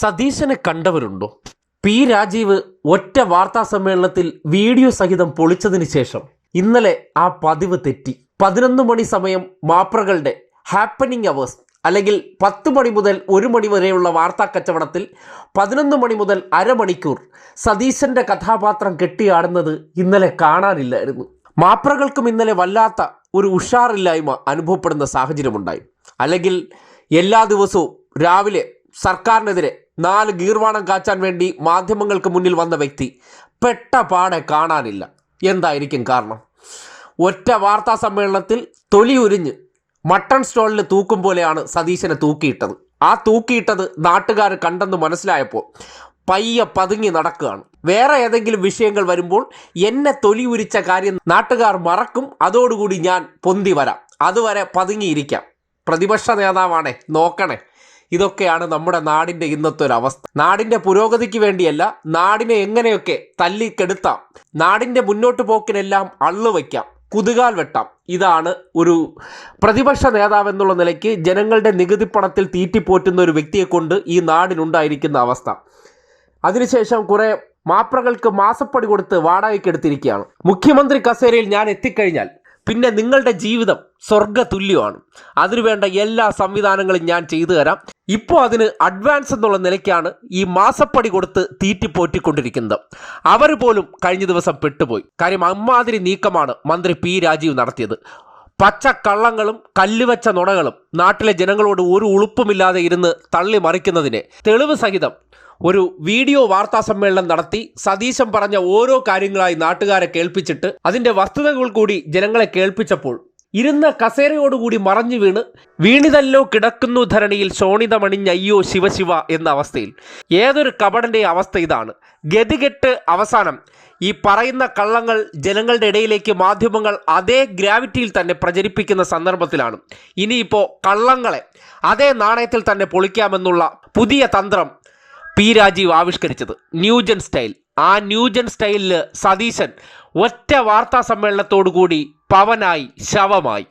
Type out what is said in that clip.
സതീശനെ കണ്ടവരുണ്ടോ? പി. രാജീവ് ഒറ്റ വാർത്താ സമ്മേളനത്തിൽ വീഡിയോ സഹിതം പൊളിച്ചതിന് ശേഷം ഇന്നലെ ആ പതിവ് തെറ്റി. പതിനൊന്ന് മണി സമയം മാപ്രകളുടെ ഹാപ്പനിങ് അവേഴ്സ് അല്ലെങ്കിൽ പത്ത് മണി മുതൽ ഒരു മണി വരെയുള്ള വാർത്താ കച്ചവടത്തിൽ പതിനൊന്ന് മണി മുതൽ അരമണിക്കൂർ സതീശന്റെ കഥാപാത്രം കെട്ടിയാടുന്നത് ഇന്നലെ കാണാനില്ലായിരുന്നു. മാപ്രകൾക്കും ഇന്നലെ വല്ലാത്ത ഒരു ഉഷാറില്ലായ്മ അനുഭവപ്പെടുന്ന സാഹചര്യമുണ്ടായി. അല്ലെങ്കിൽ എല്ലാ ദിവസവും രാവിലെ സർക്കാരിനെതിരെ നാല് ഗീർവാണം കാച്ചാൻ വേണ്ടി മാധ്യമങ്ങൾക്ക് മുന്നിൽ വന്ന വ്യക്തി പെട്ട പാടെ കാണാനില്ല. എന്തായിരിക്കും കാരണം? ഒറ്റ വാർത്താ സമ്മേളനത്തിൽ തൊലി ഉരിഞ്ഞ് മട്ടൺ സ്റ്റോളിൽ തൂക്കും പോലെയാണ് സതീശനെ തൂക്കിയിട്ടത്. ആ തൂക്കിയിട്ടത് നാട്ടുകാർ കണ്ടെന്ന് മനസ്സിലായപ്പോൾ പയ്യ പതുങ്ങി നടക്കുകയാണ്. വേറെ ഏതെങ്കിലും വിഷയങ്ങൾ വരുമ്പോൾ എന്നെ തൊലി ഉരിച്ച കാര്യം നാട്ടുകാർ മറക്കും. അതോടുകൂടി ഞാൻ പൊന്തി വരാം. അതുവരെ പതുങ്ങിയിരിക്കാം. പ്രതിപക്ഷ നേതാവാണേ നോക്കണേ. ഇതൊക്കെയാണ് നമ്മുടെ നാടിന്റെ ഇന്നത്തെ ഒരു അവസ്ഥ. നാടിന്റെ പുരോഗതിക്ക് വേണ്ടിയല്ല നാടിനെ എങ്ങനെയൊക്കെ തല്ലിക്കെടുത്താം നാടിന്റെ മുന്നോട്ട് പോക്കിനെല്ലാം അള്ളു വയ്ക്കാം കുതുകാൽ വെട്ടാം. ഇതാണ് ഒരു പ്രതിപക്ഷ നേതാവ് എന്നുള്ള നിലയ്ക്ക് ജനങ്ങളുടെ നികുതി പണത്തിൽ തീറ്റിപ്പോറ്റുന്ന ഒരു വ്യക്തിയെ കൊണ്ട് ഈ നാടിനുണ്ടായിരിക്കുന്ന അവസ്ഥ. അതിനുശേഷം കുറെ മാപ്രകൾക്ക് മാസപ്പടി കൊടുത്ത് വാടകയ്ക്ക് എടുത്തിരിക്കുകയാണ് മുഖ്യമന്ത്രി കസേരയിൽ ഞാൻ എത്തിക്കഴിഞ്ഞാൽ പിന്നെ നിങ്ങളുടെ ജീവിതം സ്വർഗ തുല്യമാണ് അതിനുവേണ്ട എല്ലാ സംവിധാനങ്ങളും ഞാൻ ചെയ്തു തരാം. ഇപ്പോൾ അതിന് അഡ്വാൻസ് എന്നുള്ള നിലയ്ക്കാണ് ഈ മാസപ്പടി കൊടുത്ത് തീറ്റിപ്പോറ്റിക്കൊണ്ടിരിക്കുന്നത് അവർ പോലും കഴിഞ്ഞ ദിവസം പെട്ടുപോയി. കാര്യം അമ്മാതിരി നീക്കമാണ് മന്ത്രി പി രാജീവ് നടത്തിയത്. പച്ച കള്ളങ്ങളും കല്ലുവച്ച നുണകളും നാട്ടിലെ ജനങ്ങളോട് ഒരു ഉളുപ്പുമില്ലാതെ ഇരുന്ന് തള്ളി മറിക്കുന്നതിനെ തെളിവ് സഹിതം ഒരു വീഡിയോ വാർത്താ സമ്മേളനം നടത്തി സതീശൻ പറഞ്ഞ ഓരോ കാര്യങ്ങളായി നാട്ടുകാരെ കേൾപ്പിച്ചിട്ട് അതിന്റെ വസ്തുതകൾ കൂടി ജനങ്ങളെ കേൾപ്പിച്ചപ്പോൾ ഇരുന്ന കസേരയോടുകൂടി മറഞ്ഞു വീണ് വീണിതല്ലോ കിടക്കുന്നു ധരണിയിൽ ശോണിതമണിഞ്ഞയ്യോ ശിവശിവ എന്ന അവസ്ഥയിൽ. ഏതൊരു കപടന്റെ അവസ്ഥ ഇതാണ്. ഗതികെട്ട് അവസാനം ഈ പറയുന്ന കള്ളങ്ങൾ ജനങ്ങളുടെ ഇടയിലേക്ക് മാധ്യമങ്ങൾ അതേ ഗ്രാവിറ്റിയിൽ തന്നെ പ്രചരിപ്പിക്കുന്ന സന്ദർഭത്തിലാണ്. ഇനിയിപ്പോൾ കള്ളങ്ങളെ അതേ നാണയത്തിൽ തന്നെ പൊളിക്കാമെന്നുള്ള പുതിയ തന്ത്രം പി രാജീവ് ആവിഷ്കരിച്ചത്. New gen style. ആ ന്യൂജൻ സ്റ്റൈലിൽ സതീശൻ ഒറ്റ വാർത്താ സമ്മേളനത്തോടു കൂടി പവനായി ശവമായി.